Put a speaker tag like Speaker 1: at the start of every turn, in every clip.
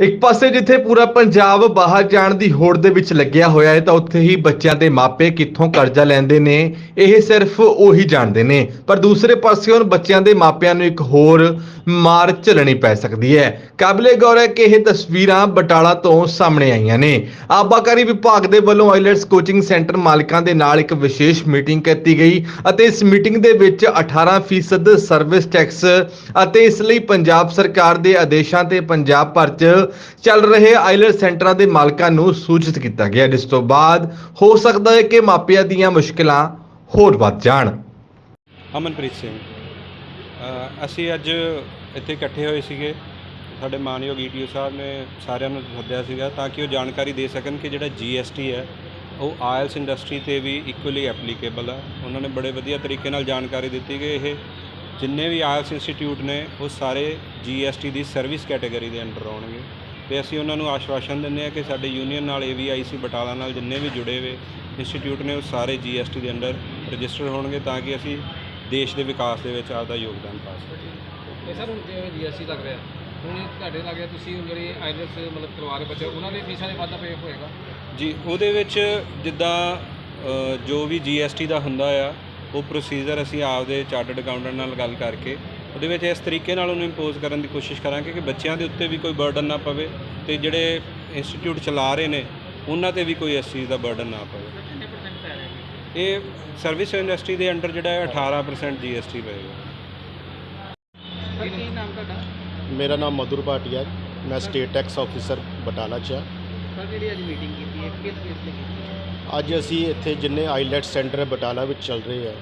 Speaker 1: ਇੱਕ ਪਾਸੇ ਜਿੱਥੇ ਪੂਰਾ ਪੰਜਾਬ ਬਾਹਰ ਜਾਣ ਦੀ ਹੋੜ ਦੇ ਵਿੱਚ ਲੱਗਿਆ ਹੋਇਆ ਹੈ, ਤਾਂ ਉੱਥੇ ਹੀ ਬੱਚਿਆਂ ਦੇ ਮਾਪੇ ਕਿੱਥੋਂ ਕਰਜ਼ਾ ਲੈਂਦੇ ਨੇ, ਇਹ ਸਿਰਫ ਉਹੀ ਜਾਣਦੇ ਨੇ। ਪਰ ਦੂਸਰੇ ਪਾਸੇ ਹੁਣ ਬੱਚਿਆਂ ਦੇ ਮਾਪਿਆਂ ਨੂੰ ਇੱਕ ਹੋਰ ਮਾਰ ਝੱਲਣੀ ਪੈ ਸਕਦੀ ਹੈ। ਕਾਬਲੇ ਗੌਰ ਹੈ ਕਿ ਇਹ ਤਸਵੀਰਾਂ ਬਟਾਲਾ ਤੋਂ ਸਾਹਮਣੇ ਆਈਆਂ ਨੇ। ਆਬਾਕਾਰੀ ਵਿਭਾਗ ਦੇ ਵੱਲੋਂ ਆਈਲੈਟਸ ਕੋਚਿੰਗ ਸੈਂਟਰ ਮਾਲਕਾਂ ਦੇ ਨਾਲ ਇੱਕ ਵਿਸ਼ੇਸ਼ ਮੀਟਿੰਗ ਕੀਤੀ ਗਈ ਅਤੇ ਇਸ ਮੀਟਿੰਗ ਦੇ ਵਿੱਚ 18% ਸਰਵਿਸ ਟੈਕਸ ਅਤੇ ਇਸ ਲਈ ਪੰਜਾਬ ਸਰਕਾਰ ਦੇ ਆਦੇਸ਼ਾਂ ਤੇ ਪੰਜਾਬ ਭਰ 'ਚ ਚੱਲ ਰਹੇ ਆਈਲੈਟ ਸੈਂਟਰਾਂ ਦੇ ਮਾਲਕਾਂ ਨੂੰ ਸੂਚਿਤ ਕੀਤਾ ਗਿਆ, ਜਿਸ ਤੋਂ ਬਾਅਦ ਹੋ ਸਕਦਾ ਹੈ ਕਿ ਮਾਪਿਆਂ ਦੀਆਂ ਮੁਸ਼ਕਲਾਂ ਹੋਰ ਵੱਧ ਜਾਣ।
Speaker 2: ਅਮਨਪ੍ਰੀਤ ਸਿੰਘ ਅਸੀਂ ਅੱਜ ਇੱਥੇ ਇਕੱਠੇ ਹੋਏ ਸੀਗੇ। ਸਾਡੇ ਮਾਨਯੋਗ ਈਟੀਓ ਸਾਹਿਬ ਨੇ ਸਾਰਿਆਂ ਨੂੰ ਸੱਦਿਆ ਸੀਗਾ ਤਾਂ ਕਿ ਉਹ ਜਾਣਕਾਰੀ ਦੇ ਸਕਣ ਕਿ ਜਿਹੜਾ ਜੀਐਸਟੀ ਹੈ, ਉਹ ਆਇਲਸ ਇੰਡਸਟਰੀ ਤੇ ਵੀ ਇਕੁਅਲੀ ਐਪਲੀਕੇਬਲ ਹੈ ਉਹਨਾਂ ਨੇ ਬੜੇ ਵਧੀਆ ਤਰੀਕੇ ਨਾਲ ਜਾਣਕਾਰੀ ਦਿੱਤੀ ਕਿ ਇਹ ਜਿੰਨੇ ਵੀ ਆਇਲਸ ਇੰਸਟੀਚਿਊਟ ਨੇ ਉਹ ਸਾਰੇ ਜੀਐਸਟੀ ਦੀ ਸਰਵਿਸ ਕੈਟਾਗਰੀ ਦੇ ਅੰਡਰ ਆਉਣਗੇ। ਤੇ ਅਸੀਂ ਉਹਨਾਂ ਨੂੰ ਆਸ਼ਵਾਸਨ ਦਿੰਦੇ ਹਾਂ ਕਿ ਸਾਡੇ ਯੂਨੀਅਨ ਨਾਲ ਏਵੀਆਈਸੀ ਬਟਾਲਾ ਨਾਲ ਜਿੰਨੇ ਵੀ ਜੁੜੇ ਹੋਏ ਇੰਸਟੀਚਿਊਟ ਨੇ ਉਹ ਸਾਰੇ ਜੀਐਸਟੀ ਦੇ ਅੰਡਰ ਰਜਿਸਟਰ ਹੋਣਗੇ ਤਾਂ ਕਿ ਅਸੀਂ ਦੇਸ਼ ਦੇ ਵਿਕਾਸ ਦੇ ਵਿੱਚ ਆਪਦਾ ਯੋਗਦਾਨ ਪਾ ਸਕੀਏ।
Speaker 3: ਤੇ ਸਰ ਹੁਣ ਜਿਵੇਂ ਜੀਐਸਟੀ ਲੱਗ ਰਿਹਾ ਹੁਣ ਇਹ ਤੁਹਾਡੇ ਲੱਗ ਰਿਹਾ ਤੁਸੀਂ ਜਿਹੜੀ ਆਈਲੈਟਸ ਮਤਲਬ ਕਰਵਾ ਰਹੇ ਬੱਚੇ ਉਹਨਾਂ ਦੇ ਫੀਸਾਂ ਦੇ ਵਾਧਾ ਪਏ ਹੋਏਗਾ?
Speaker 2: ਜੀ ਉਹਦੇ ਵਿੱਚ ਜਿੱਦਾਂ ਜੋ ਵੀ ਜੀਐਸਟੀ ਦਾ ਹੁੰਦਾ ਆ ਉਹ ਪ੍ਰੋਸੀਜਰ ਅਸੀਂ ਆਪਦੇ ਚਾਰਟਰਡ ਅਕਾਊਂਟੈਂਟ ਨਾਲ ਗੱਲ ਕਰਕੇ ਉਹਦੇ ਵਿੱਚ ਇਸ ਤਰੀਕੇ ਨਾਲ ਉਹਨੂੰ ਇੰਪੋਜ਼ ਕਰਨ ਦੀ ਕੋਸ਼ਿਸ਼ ਕਰਾਂਗੇ ਕਿ ਬੱਚਿਆਂ ਦੇ ਉੱਤੇ ਵੀ ਕੋਈ ਬਰਡਨ ਨਾ ਪਵੇ ਤੇ ਜਿਹੜੇ ਇੰਸਟੀਚਿਊਟ ਚਲਾ ਰਹੇ ਨੇ ਉਹਨਾਂ ਤੇ ਵੀ ਕੋਈ ਇਸ ਚੀਜ਼ ਦਾ ਬਰਡਨ ਨਾ ਪਵੇ। ਇਹ ਸਰਵਿਸ ਇੰਡਸਟਰੀ ਦੇ ਅੰਡਰ ਜਿਹੜਾ ਹੈ 18% ਜੀਐਸਟੀ ਪਏਗਾ
Speaker 3: ਕੀ ਨਾਮ ਤੁਹਾਡਾ?
Speaker 4: ਮੇਰਾ ਨਾਮ ਮਧੁਰ ਭਾਟੀਆ ਮੈਂ ਸਟੇਟ ਟੈਕਸ ਆਫੀਸਰ ਬਟਾਲਾ 'ਚ ਹਾਂ।
Speaker 3: ਸਰ ਜਿਹੜੀ ਅੱਜ ਮੀਟਿੰਗ ਕੀਤੀ ਹੈ ਕਿਸ ਕੇਸ ਤੇ ਕੀਤੀ ਹੈ?
Speaker 4: ਅੱਜ ਅਸੀਂ ਇੱਥੇ ਜਿੰਨੇ ਆਈਲੈਟ ਸੈਂਟਰ ਬਟਾਲਾ ਵਿੱਚ ਚੱਲ ਰਹੇ ਆ,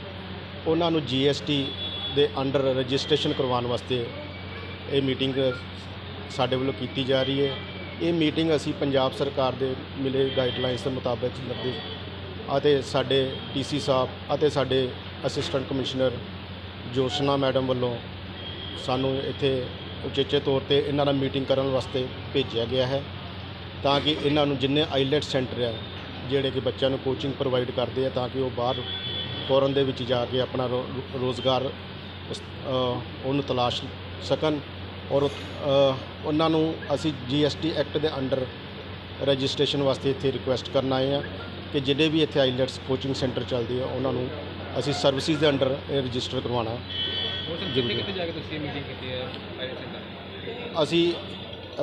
Speaker 4: ਉਹਨਾਂ ਨੂੰ ਜੀਐਸਟੀ ਦੇ ਅੰਡਰ ਰਜਿਸਟ੍ਰੇਸ਼ਨ ਕਰਵਾਉਣ ਵਾਸਤੇ ਇਹ ਮੀਟਿੰਗ ਸਾਡੇ ਵੱਲੋਂ ਕੀਤੀ ਜਾ ਰਹੀ ਹੈ। ਇਹ ਮੀਟਿੰਗ ਅਸੀਂ ਪੰਜਾਬ ਸਰਕਾਰ ਦੇ ਮਿਲੇ ਗਾਈਡਲਾਈਨਸ ਦੇ ਮੁਤਾਬਕ ਲੱਗੇ ਅਤੇ ਸਾਡੇ ਡੀਸੀ ਸਾਹਿਬ ਅਤੇ ਸਾਡੇ ਅਸਿਸਟੈਂਟ ਕਮਿਸ਼ਨਰ ਜੋਸ਼ਨਾ ਮੈਡਮ ਵੱਲੋਂ ਸਾਨੂੰ ਇੱਥੇ ਉਚੇਚੇ ਤੌਰ ਤੇ ਇਹਨਾਂ ਨਾਲ ਮੀਟਿੰਗ ਕਰਨ ਵਾਸਤੇ ਭੇਜਿਆ ਗਿਆ ਹੈ, ਤਾਂ ਕਿ ਇਹਨਾਂ ਨੂੰ ਜਿੰਨੇ ਆਈਲੈਟ ਸੈਂਟਰ ਹੈ ਜਿਹੜੇ ਕਿ ਬੱਚਿਆਂ ਨੂੰ ਕੋਚਿੰਗ ਪ੍ਰੋਵਾਈਡ ਕਰਦੇ ਆ ਤਾਂ ਕਿ ਉਹ ਬਾਹਰ ਫੋਰਨ ਦੇ ਵਿੱਚ ਜਾ ਕੇ ਆਪਣਾ ਰੋਜ਼ਗਾਰ ਉਹਨੂੰ ਤਲਾਸ਼ ਸਕਣ ਔਰ ਉਹਨਾਂ ਨੂੰ ਅਸੀਂ ਜੀਐਸਟੀ ਐਕਟ ਦੇ ਅੰਡਰ ਰਜਿਸਟ੍ਰੇਸ਼ਨ ਵਾਸਤੇ ਇੱਥੇ ਰਿਕੁਐਸਟ ਕਰਨ ਆਏ ਆ ਕਿ ਜਿਹੜੇ ਵੀ ਇੱਥੇ ਆਈਲੈਟਸ ਕੋਚਿੰਗ ਸੈਂਟਰ ਚੱਲਦੇ ਆ ਉਹਨਾਂ ਨੂੰ ਅਸੀਂ ਸਰਵਿਸਿਜ਼ ਦੇ ਅੰਡਰ ਇਹ ਰਜਿਸਟਰ ਕਰਵਾਉਣਾ।
Speaker 3: ਹੋਰ ਸਰ ਕਿੱਥੇ ਜਾ ਕੇ ਤੁਸੀਂ ਮੀਟਿੰਗ ਕੀਤੀ ਹੈ
Speaker 4: ਅਸੀਂ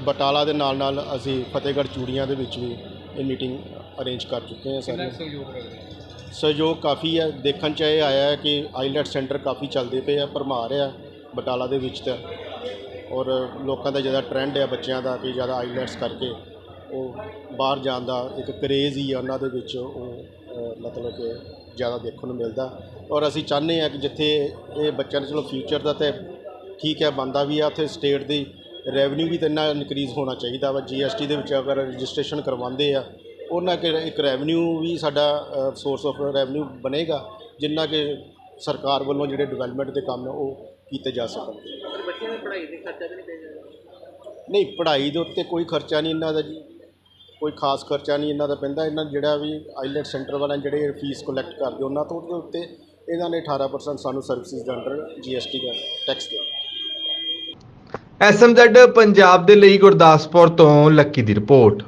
Speaker 4: ਬਟਾਲਾ ਦੇ ਨਾਲ ਨਾਲ ਅਸੀਂ ਫਤਿਹਗੜ੍ਹ ਚੂੜੀਆਂ ਦੇ ਵਿੱਚ ਵੀ ਇਹ ਮੀਟਿੰਗ ਅਰੇਂਜ ਕਰ ਚੁੱਕੇ ਹਾਂ ਸਾਰੇ
Speaker 3: ਸਹਿਯੋਗ
Speaker 4: ਕਾਫੀ ਹੈ। ਦੇਖਣ ਚ ਇਹ ਆਇਆ ਹੈ ਕਿ ਆਈਲੈਟ ਸੈਂਟਰ ਕਾਫੀ ਚੱਲਦੇ ਪਏ ਆ ਭਰਮਾਰ ਆ ਬਟਾਲਾ ਦੇ ਵਿੱਚ ਤਾਂ। ਔਰ ਲੋਕਾਂ ਦਾ ਜ਼ਿਆਦਾ ਟ੍ਰੈਂਡ ਹੈ ਬੱਚਿਆਂ ਦਾ ਕਿ ਜ਼ਿਆਦਾ ਆਈਲੈਟਸ ਕਰਕੇ। ਉਹ ਬਾਹਰ ਜਾਣ ਦਾ ਇੱਕ ਕਰੇਜ਼ ਹੀ ਆ ਉਹਨਾਂ ਦੇ ਵਿੱਚ। ਉਹ ਮਤਲਬ ਕਿ ਜ਼ਿਆਦਾ ਦੇਖਣ ਨੂੰ ਮਿਲਦਾ। ਔਰ ਅਸੀਂ ਚਾਹੁੰਦੇ ਹਾਂ ਕਿ ਜਿੱਥੇ ਇਹ ਬੱਚਿਆਂ ਦੇ ਚਲੋ ਫਿਊਚਰ ਦਾ ਤੇ ਠੀਕ ਹੈ ਬੰਦਾ ਵੀ ਆ ਉੱਥੇ ਸਟੇਟ ਦੀ ਰੈਵਨਿਊ ਵੀ ਤਾਂ ਇੰਨਾ ਇਨਕਰੀਜ਼ ਹੋਣਾ ਚਾਹੀਦਾ ਵਾ। ਜੀਐਸਟੀ ਦੇ ਵਿੱਚ ਅਗਰ ਰਜਿਸਟ੍ਰੇਸ਼ਨ ਕਰਵਾਉਂਦੇ ਆ ਉਹਨਾਂ ਕਿ ਇੱਕ ਰੈਵਨਿਊ ਵੀ ਸਾਡਾ ਸੋਰਸ ਆਫ ਰੈਵਨਿਊ ਬਣੇਗਾ ਜਿੰਨਾ ਕਿ ਸਰਕਾਰ ਵੱਲੋਂ ਜਿਹੜੇ ਡਿਵੈਲਪਮੈਂਟ ਦੇ ਕੰਮ ਨੇ ਉਹ ਕੀਤੇ ਜਾ ਸਕਣ।
Speaker 3: ਸਰ ਬੱਚਿਆਂ ਦੀ ਪੜ੍ਹਾਈ ਦੇ ਖਰਚਾ ਤੇ ਨਹੀਂ ਪੈ ਜਾਏਗਾ
Speaker 4: ਨਹੀਂ ਪੜ੍ਹਾਈ ਦੇ ਉੱਤੇ ਕੋਈ ਖਰਚਾ ਨਹੀਂ ਇਹਨਾਂ ਦਾ ਜੀ। ਕੋਈ ਖਾਸ ਖਰਚਾ ਨਹੀਂ ਇਹਨਾਂ ਦਾ ਪੈਂਦਾ। ਇਹਨਾਂ ਜਿਹੜਾ ਵੀ ਆਈਲੈਟ ਸੈਂਟਰ ਵਾਲਿਆਂ ਜਿਹੜੇ ਫੀਸ ਕਲੈਕਟ ਕਰਦੇ ਉਹਨਾਂ ਤੋਂ ਉਹਦੇ ਉੱਤੇ ਇਹਨਾਂ ਨੇ 18% ਸਾਨੂੰ ਸਰਵਿਸਿਜ਼ ਦੇ ਅੰਡਰ ਜੀਐਸਟੀ ਦਾ ਟੈਕਸ ਦੇ।
Speaker 1: ਐਸਐਮਜ਼ੈਡ ਪੰਜਾਬ ਦੇ ਲਈ ਗੁਰਦਾਸਪੁਰ ਤੋਂ ਲੱਕੀ ਦੀ ਰਿਪੋਰਟ।